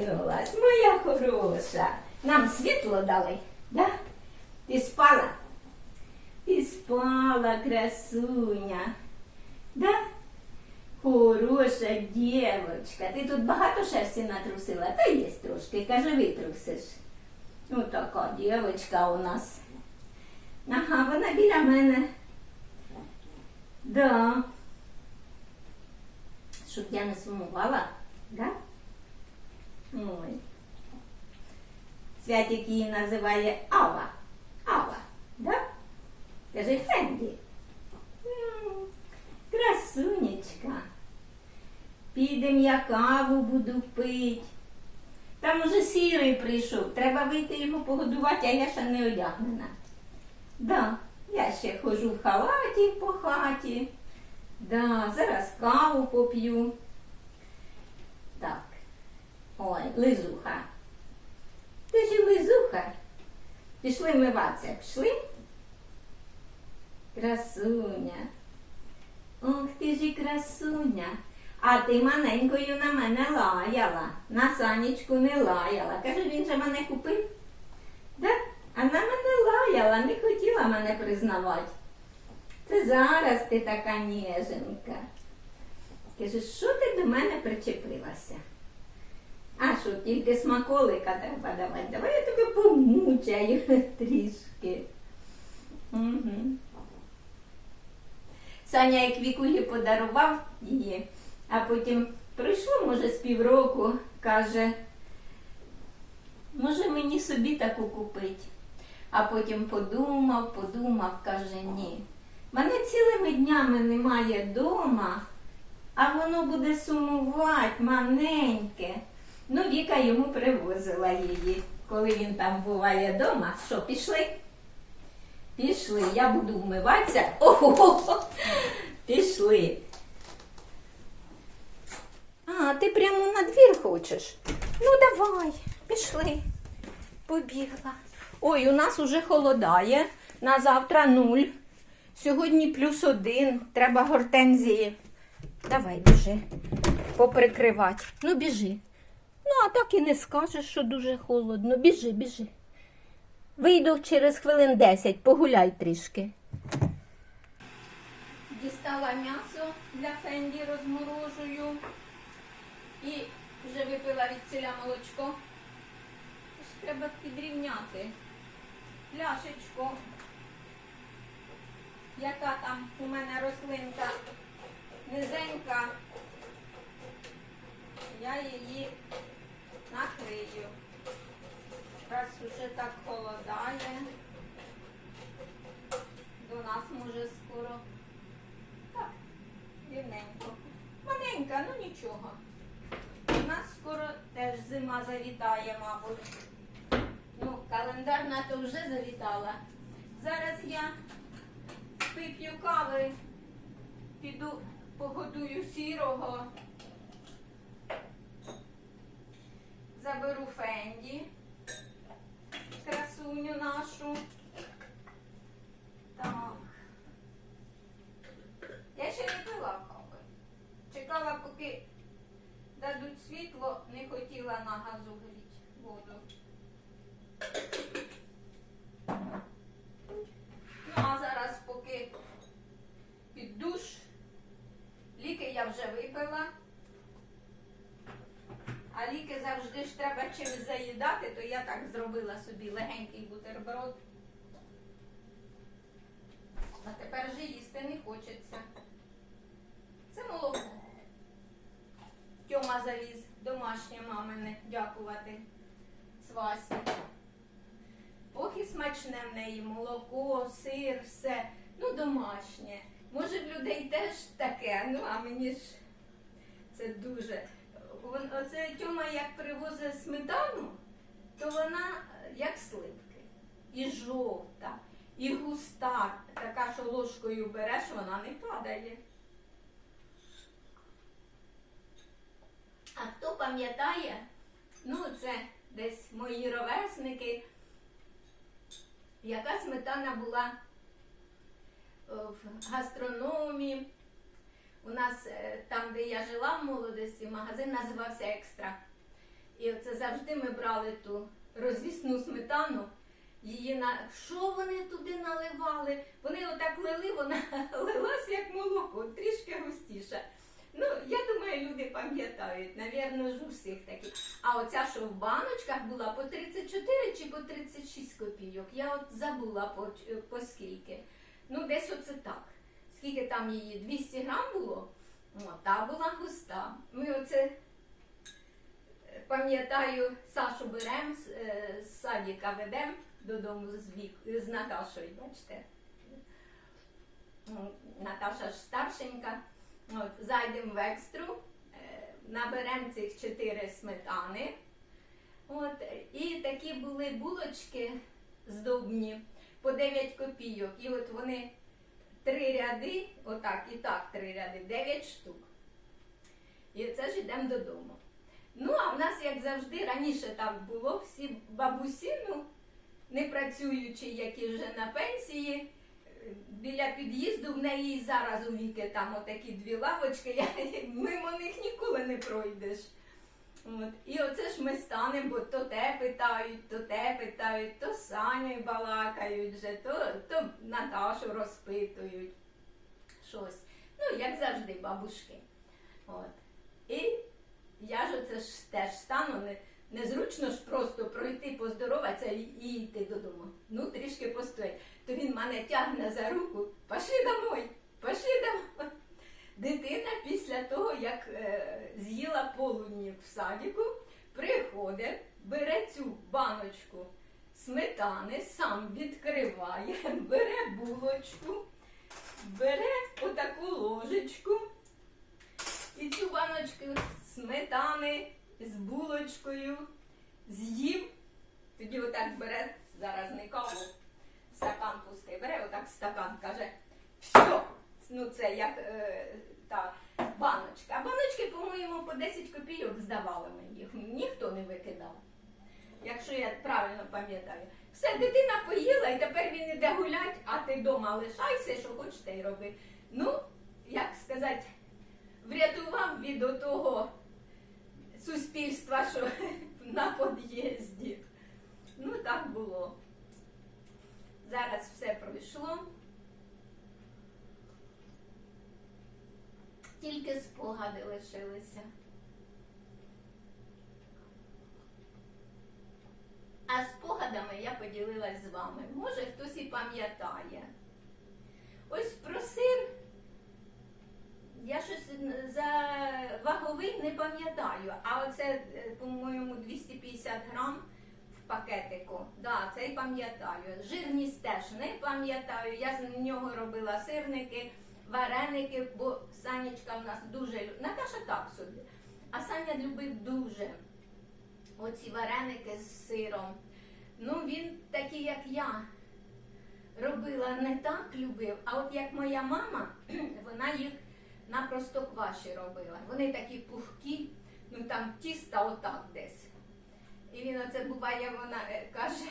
прокинулась, моя хороша. Нам світло дали, да? Ти спала? Ти спала, красуня. Да? Хороша дівчинка. Ти тут багато шерсті натрусила, та є трошки, каже, витрусиш. Ну, така дівчинка у нас. Ага, вона біля мене. Да. Щоб я не сумувала, да? Ой. Святик її називає Ава. Ава, да? Каже Фенді. Красунечка. Підем я каву буду пить. Там уже сірий прийшов. Треба вийти його погодувати, а я ще не одягнена. Да, я ще ходжу в халаті по хаті. Да, зараз каву поп'ю. Так. Ой, лизуха. Ти ж і лизуха. Пішли вмиватися. Пішли? Красуня. Ох ти ж і красуня. А ти маленькою на мене лаяла. На санечку не лаяла. Каже, він же мене купив. Да? А на мене лаяла, не хотіла мене признавати. Це зараз ти така ніженка. Каже, що ти до мене причепилася? А що, тільки смаколика треба давати. Давай я тебе помучаю трішки. Угу. Саня як вікулі подарував її, а потім пройшло, може, з півроку, каже, може мені собі таку купити. А потім подумав, подумав, каже, ні. Мене цілими днями немає вдома, а воно буде сумувати маленьке. Ну, Віка йому привозила її, коли він там буває вдома. Що, пішли? Пішли, я буду вмиватися. Ого, пішли. А, ти прямо на двір хочеш? Ну, давай, пішли. Побігла. Ой, у нас уже холодає. На завтра нуль. Сьогодні плюс один. Треба гортензії. Давай, біжи. Поприкривати. Ну, біжи. Ну, а так і не скажеш, що дуже холодно. Біжи, біжи. Вийду через хвилин 10, погуляй трішки. Дістала м'ясо для фенді, розморожую. І вже випила від ціля молочко. Ж треба підрівняти пляшечку. Яка там у мене рослинка низенька. Я її накрию. Раз уже так холодає. До нас може скоро. Так, рівненько. Маленька, ну нічого. У нас скоро теж зима завітає, мабуть. Ну, календарна то вже завітала. Зараз я вип'ю кави, піду погодую сірого. Заберу Фенді, красуню нашу. Так. Я ще не пила кави. Чекала, поки дадуть світло, не хотіла на газу гріти воду. Ну, а зараз, поки під душ, ліки я вже випила. А ліки завжди ж треба чимось заїдати, то я так зробила собі легенький бутерброд. А тепер же їсти не хочеться. Це молоко. Тьома завіз домашнє мамине, дякувати свасі. Ох і смачне в неї молоко, сир, все. Ну, домашнє. Може, в людей теж таке, ну а мені ж це дуже. Оце Тьома як привозить сметану, то вона е, як сливки. І жовта, і густа, така, що ложкою береш, вона не падає. А хто пам'ятає, ну це десь мої ровесники, яка сметана була е, в гастрономі. У нас е, там, де я жила в молодості, магазин називався Екстра. І оце завжди ми брали ту розвісну сметану. Її на що вони туди наливали? Вони отак лили, вона лилась як молоко, трішки густіше. Ну, я думаю, люди пам'ятають, навірно, ж у всіх такі. А оця, що в баночках була по 34 чи по 36 копійок. Я от забула по, по скільки. Ну, десь оце так. Скільки там її? 200 грам було? Та була густа. Ми оце пам'ятаю, Сашу беремо з, е, садіка ведемо додому з, вік, з Наташою, бачите. Наташа ж старшенька. От, зайдемо в екстру, е, наберемо цих 4 сметани. От, і такі були булочки здобні по 9 копійок. І от вони три ряди, отак і так три ряди, 9 штук. І це ж йдемо додому. Ну, а в нас, як завжди, раніше так було, всі бабусі, ну, не працюючи, які вже на пенсії, е, біля під'їзду в неї і зараз у віки там отакі дві лавочки, я, мимо них ніколи не пройдеш. От. І оце ж ми станемо, бо то те питають, то те питають, то з Санєю балакають вже, то, то Наташу розпитують. Щось. Ну, як завжди, бабушки. От. І я ж оце ж теж стану, не, незручно ж просто пройти, поздороватися і, йти додому. Ну, трішки постоять. То він мене тягне за руку, пошли домой, пошли домой. Дитина після того, як е, з'їла полуні в садіку, приходить, бере цю баночку сметани, сам відкриває, бере булочку, бере отаку ложечку і цю баночку сметани з булочкою з'їв. Тоді отак бере, зараз не каву, стакан пустий, бере отак стакан, каже, все. Ну, це як е, та баночка. А баночки, по-моєму, по 10 копійок здавали ми їх. Ніхто не викидав. Якщо я правильно пам'ятаю. Все, дитина поїла, і тепер він іде гулять, а ти вдома лишайся, що хочеш, те й роби. Ну, як сказати, врятував від того суспільства, що на під'їзді. Ну, так було. Зараз все пройшло. Тільки спогади лишилися. А спогадами я поділилась з вами. Може, хтось і пам'ятає. Ось про. Я щось за ваговий не пам'ятаю, а оце, е, по-моєму, 250 грам в пакетику. Да, цей пам'ятаю. Жирність теж не пам'ятаю. Я з нього робила сирники, вареники, бо Санечка в нас дуже лю- Наташа так собі. А Саня любив дуже оці вареники з сиром. Ну, він такий, як я, робила не так любив, а от як моя мама, вона їх на простокваші робила. Вони такі пухкі, ну там тіста отак десь. І він оце буває, вона е, каже,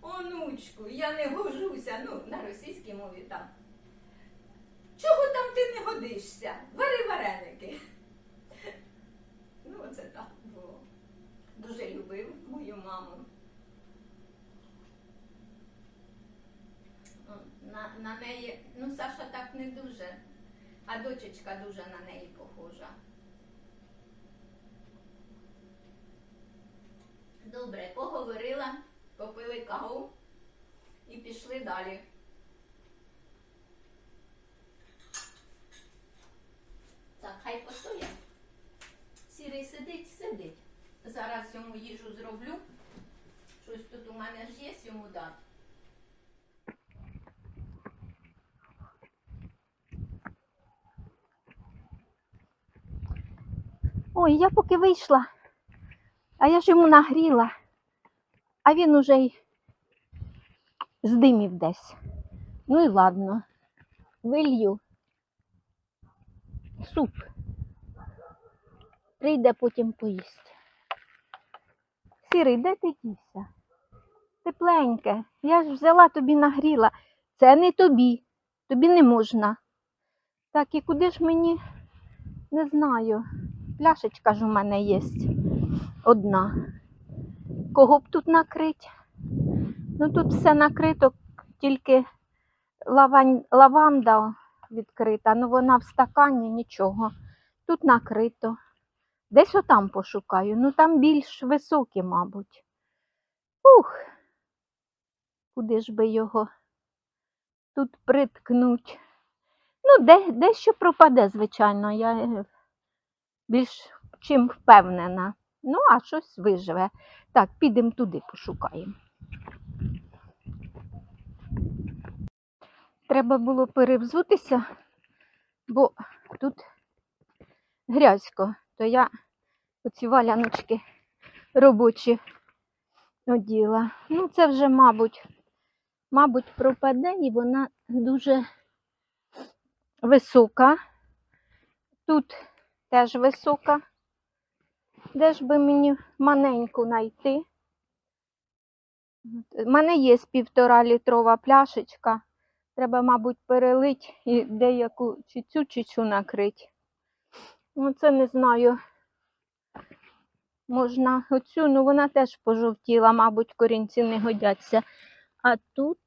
онучку, я не гожуся, ну, на російській мові там. Чого там ти не годишся? Вари вареники. Ну, оце так було. Дуже любив мою маму. На, на неї, ну, Саша так не дуже, а дочечка дуже на неї похожа. Добре, поговорила, попили каву і пішли далі. Так, хай постоє. Сірий сидить, сидить. Зараз йому їжу зроблю. Щось тут у мене ж є йому дати. Ой, я поки вийшла, а я ж йому нагріла, а він уже й здимів десь. Ну і ладно, вилью суп. Прийде потім поїсть. Сірий, де ти дівся? Тепленьке, я ж взяла тобі нагріла. Це не тобі, тобі не можна. Так, і куди ж мені не знаю. Пляшечка ж у мене є. одна. Кого б тут накрити? Ну тут все накрито, тільки лавань, лаванда відкрита, ну вона в стакані нічого. Тут накрито. Десь отам пошукаю. Ну там більш високі, мабуть. Ух. Куди ж би його тут приткнуть? Ну, де, дещо пропаде, звичайно, я е, більш чим впевнена. Ну, а щось виживе. Так, підемо туди пошукаємо. Треба було перевзутися, бо тут грязько, то я оці валяночки робочі оділа. Ну, це вже, мабуть, мабуть, пропаде і вона дуже висока. Тут теж висока. Де ж би мені маленьку знайти? У мене є півтора літрова пляшечка. Треба, мабуть, перелити і деяку чи цю, чи цю накрити. Ну, це не знаю. Можна оцю, ну вона теж пожовтіла, мабуть, корінці не годяться. А тут.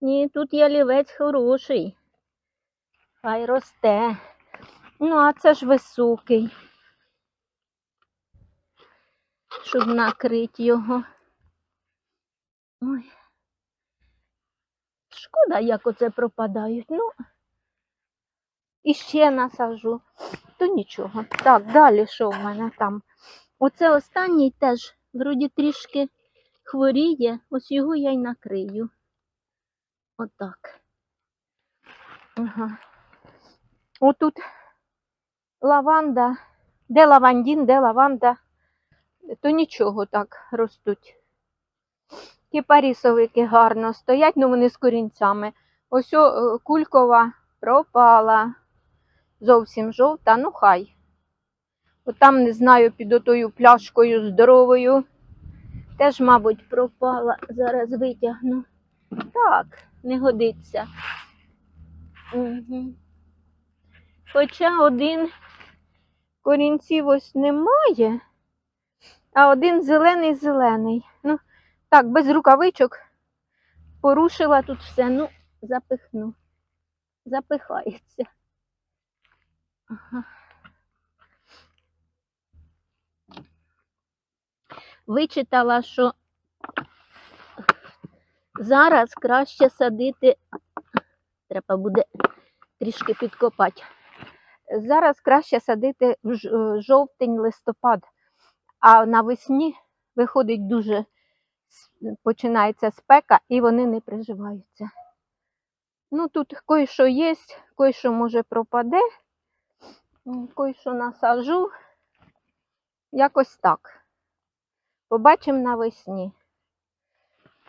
Ні, тут ялівець хороший. Хай росте. Ну, а це ж високий. Щоб накрити його. Ой. Шкода, як оце пропадають. Ну, і ще насажу. То нічого. Так, далі що в мене там? Оце останній теж, вроді, трішки хворіє. Ось його я й накрию. Отак. Ага. Отут лаванда. Де лавандін, де лаванда, то нічого так ростуть. Кіпарісовики гарно стоять, ну вони з корінцями. Ось о, е, кулькова пропала. Зовсім жовта, ну хай. От там, не знаю, під отою пляшкою здоровою. Теж, мабуть, пропала. Зараз витягну. Так, не годиться. Угу. Хоча один корінців ось немає, а один зелений-зелений. Ну, так, без рукавичок порушила тут все. Ну, запихну. Запихається. Ага. Вичитала, що зараз краще садити, треба буде трішки підкопати. Зараз краще садити в е, жовтень-листопад, а навесні виходить дуже починається спека і вони не приживаються. Ну, тут кое-що є, кое-що може пропаде, м, кое-що насажу. Якось так. Побачимо навесні.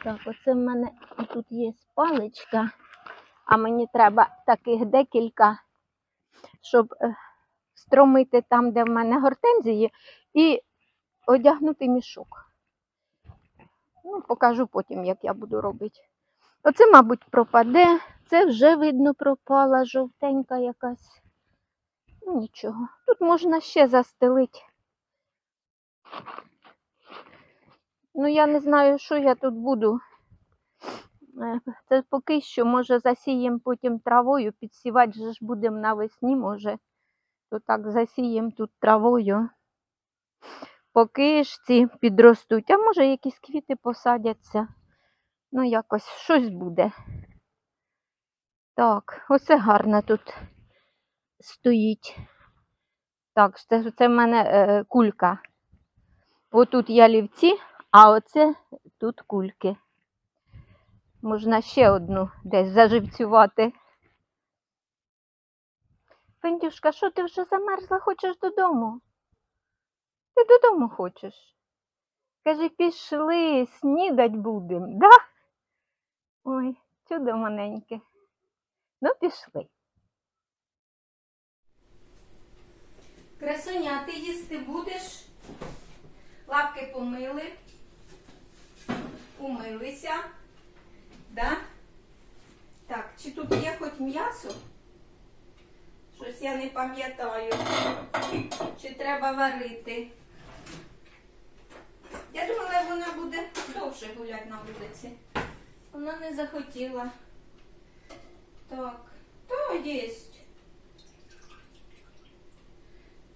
Так, оце в мене тут є паличка, а мені треба таких декілька, щоб е, стромити там, де в мене гортензії, і одягнути мішок. Ну, покажу потім, як я буду робити. Оце, мабуть, пропаде. Це вже видно пропала жовтенька якась. Ну, нічого. Тут можна ще застелити. Ну, я не знаю, що я тут буду. Це поки що, може, засіємо потім травою, підсівати ж будемо навесні, може. То так засіємо тут травою. Поки ж ці підростуть, а може якісь квіти посадяться. Ну, якось щось буде. Так, оце гарно тут стоїть. Так, це, це в мене е, кулька. Отут ялівці, а оце тут кульки. Можна ще одну десь заживцювати. Фендюшка, що ти вже замерзла? Хочеш додому? Ти додому хочеш? Каже, пішли, снідать будем, да? Ой, чудо маленьке. Ну, пішли. Красуня, ти їсти будеш? Лапки помили, умилися. Да? Так, чи тут є хоч м'ясо? Щось я не пам'ятаю. Чи треба варити? Я думала, вона буде довше гуляти на вулиці. Вона не захотіла. Так, то єсть.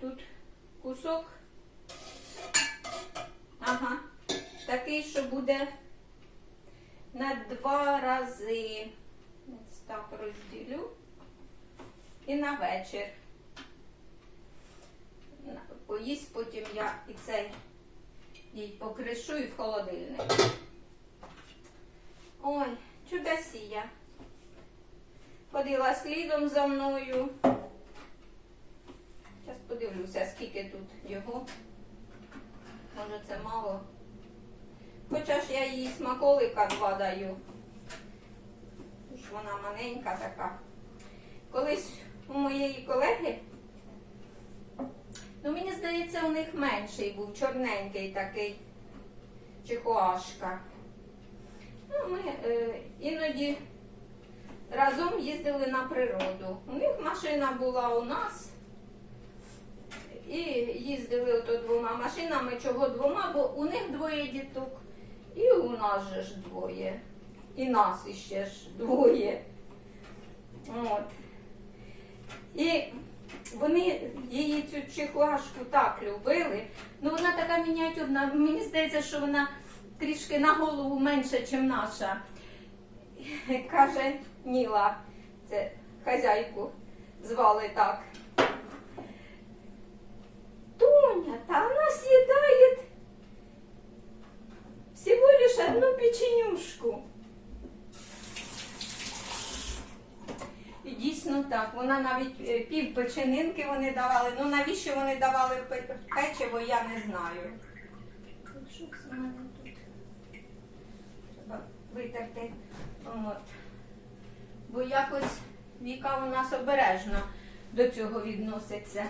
Тут кусок. Ага. Такий, що буде на два рази. Так розділю. І на вечір. Поїсть потім я і цей їй покришу і в холодильник. Ой, чудосія. Ходила слідом за мною. Зараз подивлюся, скільки тут його. Може це мало. Хоча ж я їй смаколика два даю. Вона маленька така. Колись у моєї колеги, ну мені здається, у них менший був, чорненький такий чихуашка. Ну, ми е, іноді разом їздили на природу. У них машина була у нас. І їздили ото двома машинами. Чого двома? Бо у них двоє діток, нас же ж двоє. І нас іще ж двоє. От. І вони її цю чихуашку так любили. Ну вона така мініатюрна. Мені здається, що вона трішки на голову менше, ніж наша. Каже Ніла, це хазяйку звали так. Одну печенюшку. Дійсно так. Вона навіть е, пів печенинки вони давали. Ну навіщо вони давали печиво, я не знаю. Що це в мене тут? Треба витерти. От. Бо якось Віка у нас обережно до цього відноситься.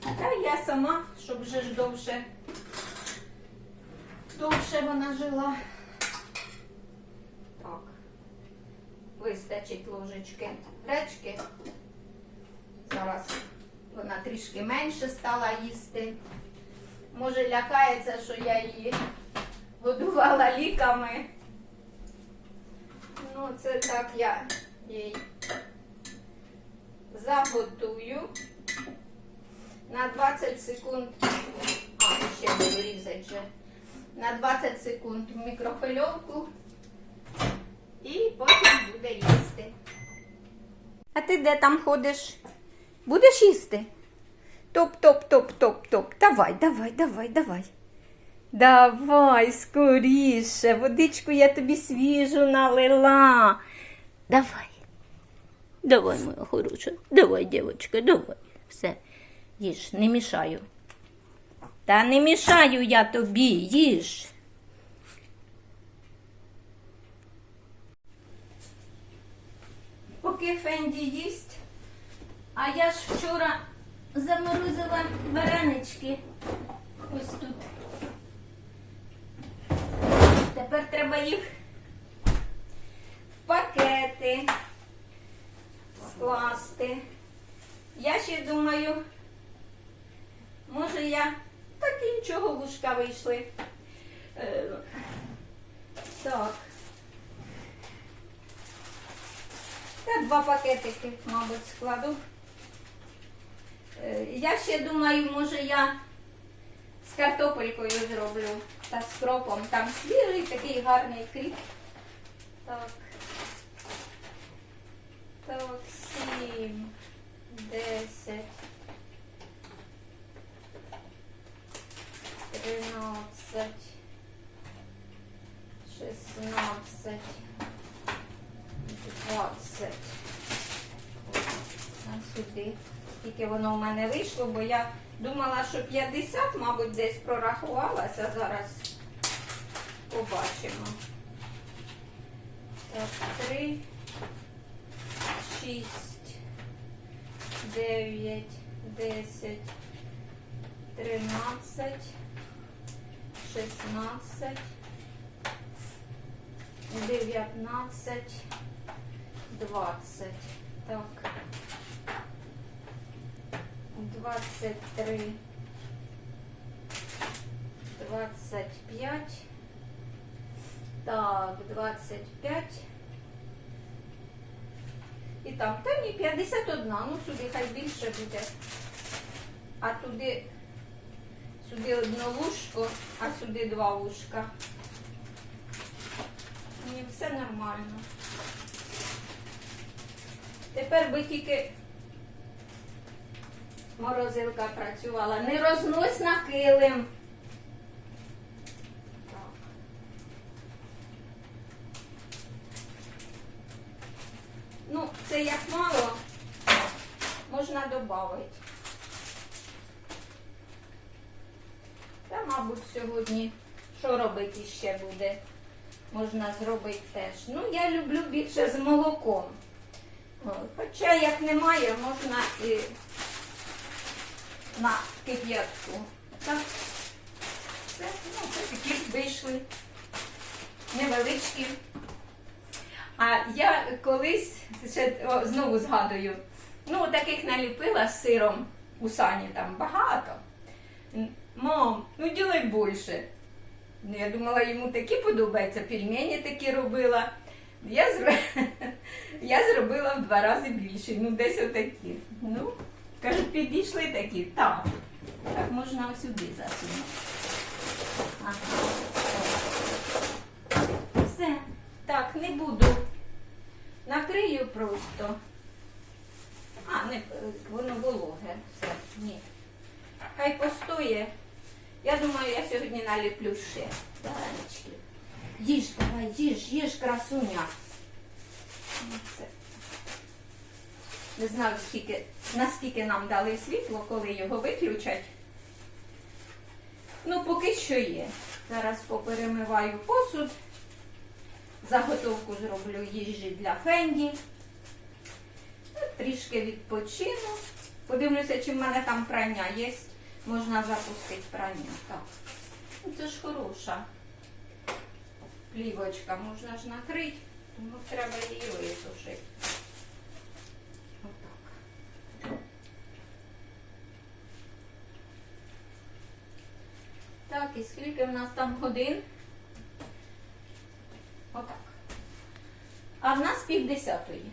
Та я сама, щоб вже ж довше, довше вона жила. Так. Вистачить ложечки гречки. Зараз вона трішки менше стала їсти. Може, лякається, що я її годувала ліками. Ну, це так я їй заготую на 20 секунд. А, ще буду різати. На 20 секунд в мікрохвильовку і потім буде їсти. А ти де там ходиш? Будеш їсти? Топ-топ-топ-топ-топ. Давай, давай, давай, давай. Давай, скоріше. Водичку я тобі свіжу налила. Давай. Давай, моя хороша. Давай, дівчинка, давай. Все, їж, не мішаю. Та не мішаю я тобі, їж. Поки Фенді їсть, а я ж вчора заморозила варенички. Ось тут. Тепер треба їх в пакети скласти. Я ще думаю, може я так і нічого вушка вийшли. Е, так. Та два пакетики, мабуть, складу. Е, я ще думаю, може я з картопелькою зроблю та з кропом. Там свіжий такий гарний кріп. Так. Так, воно в мене вийшло, бо я думала, що 50, мабуть, десь прорахувалася. Зараз побачимо. Так, три шість, дев'ять, десять, тринадцять, шістнадцять, дев'ятнадцять, двадцять. Так. Двадцять три, 25. Так, 25. І там, та ні, 51, ну сюди хай більше буде. А туди, сюди одно вушко, а сюди два вушка. Ні, все нормально. Тепер би тільки морозилка працювала. Не рознось на килим. Ну, це як мало, можна додати. Та, мабуть, сьогодні що робити ще буде? Можна зробити теж. Ну, я люблю більше з молоком. Хоча як немає, можна і на кип'ятку. Так, це, ну, це такі вийшли невеличкі. А я колись ще знову згадую, ну таких наліпила з сиром у сані там багато. Мам, ну ділай більше. Ну, я думала, йому такі подобаються, пельмені такі робила. Я, зр... я зробила в два рази більше, ну десь отакі. Ну, кажуть, підійшли такі. Так. Так можна ось сюди засунути. Все. Так, не буду. Накрию просто. А, не, воно вологе. Все, ні. Хай постоє. Я думаю, я сьогодні наліплю ще. Данечки. Їж, давай, їж, їж, красуня. Ну, Все. Не знаю, скільки, наскільки нам дали світло, коли його виключать. Ну, поки що є. Зараз поперемиваю посуд. Заготовку зроблю їжі для Фенді. Ну, Трішки відпочину. Подивлюся, чи в мене там прання є. Можна запустити прання. Так. Ну, це ж хороша плівочка. Можна ж накрити, тому треба її висушити. Отак. Так, і скільки в нас там годин? Отак. А в нас півдесятої.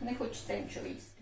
Не хочеться нічого їсти.